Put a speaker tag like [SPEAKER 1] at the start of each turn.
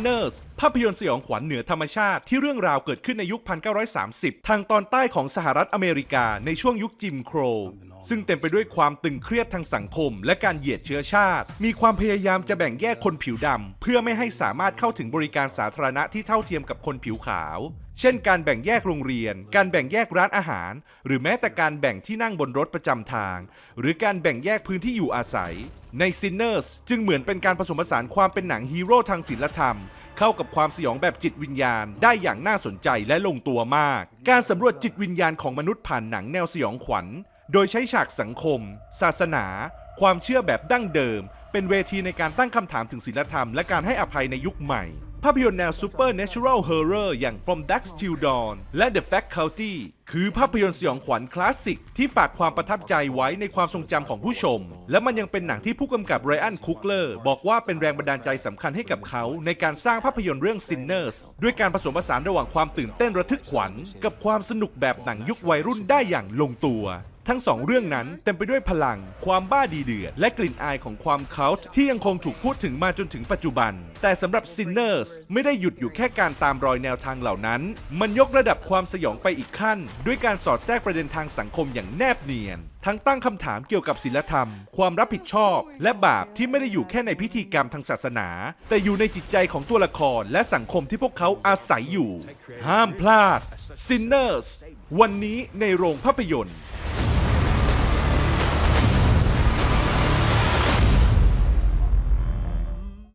[SPEAKER 1] Sinners ภาพยนตร์สยองขวัญเหนือธรรมชาติที่เรื่องราวเกิดขึ้นในยุค 1930 ทางตอนใต้ของสหรัฐอเมริกาในช่วงยุคจิมโคร ซึ่งเต็มไปด้วยความตึงเครียดทางสังคม และการเหยียดเชื้อชาติ มีความพยายามจะแบ่งแยกคนผิวดำ เพื่อไม่ให้สามารถเข้าถึงบริการสาธารณะที่เท่าเทียมกับคนผิวขาว เช่น การแบ่งแยกโรงเรียน การแบ่งแยกร้านอาหาร หรือแม้แต่การแบ่งที่นั่งบนรถประจำทาง หรือการแบ่งแยกพื้นที่อยู่อาศัย ใน Sinners จึงเหมือนเป็นการผสมผสานความเป็นหนังฮีโร่ทางศิลธรรมเข้ากับความสยองแบบจิตวิญญาณได้อย่างน่าสนใจและลงตัวมาก การสำรวจจิตวิญญาณของมนุษย์ผ่านหนังแนวสยองขวัญ โดยใช้ฉากสังคม ศาสนา ความเชื่อแบบดั้งเดิม เป็นเวทีในการตั้งคำถามถึงศีลธรรมและการให้อภัยในยุคใหม่ ภาพยนตร์แนว Supernatural Horror อย่าง From Dusk Till Dawn และ The Faculty คือภาพยนตร์สยองขวัญคลาสสิกที่ฝากความประทับใจไว้ในความทรงจำของผู้ชม และมันยังเป็นหนังที่ผู้กำกับไรอันคุกเลอร์บอกว่าเป็นแรงบันดาลใจสำคัญให้กับเขา ในการสร้างภาพยนตร์เรื่อง Sinners ด้วยการผสมผสานระหว่างความตื่นเต้นระทึกขวัญ กับความสนุกแบบหนังยุควัยรุ่นได้อย่างลงตัว ทั้งสองเรื่องนั้นเต็มไปด้วยพลัง ความบ้าดีเดือดและกลิ่นอายของความเคาท์ที่ยังคงถูกพูดถึงมาจนถึงปัจจุบัน แต่สำหรับ Sinners ไม่ได้หยุดอยู่แค่การตามรอยแนวทางเหล่านั้น มันยกระดับความสยองไปอีกขั้น ด้วยการสอดแทรกประเด็นทางสังคมอย่างแนบเนียน ทั้งตั้งคำถามเกี่ยวกับศีลธรรม ความรับผิดชอบ และบาปที่ไม่ได้อยู่แค่ในพิธีกรรมทางศาสนา แต่อยู่ในจิตใจของตัวละครและสังคมที่พวกเขาอาศัยอยู่ ห้ามพลาด Sinners วันนี้ในโรงภาพยนตร์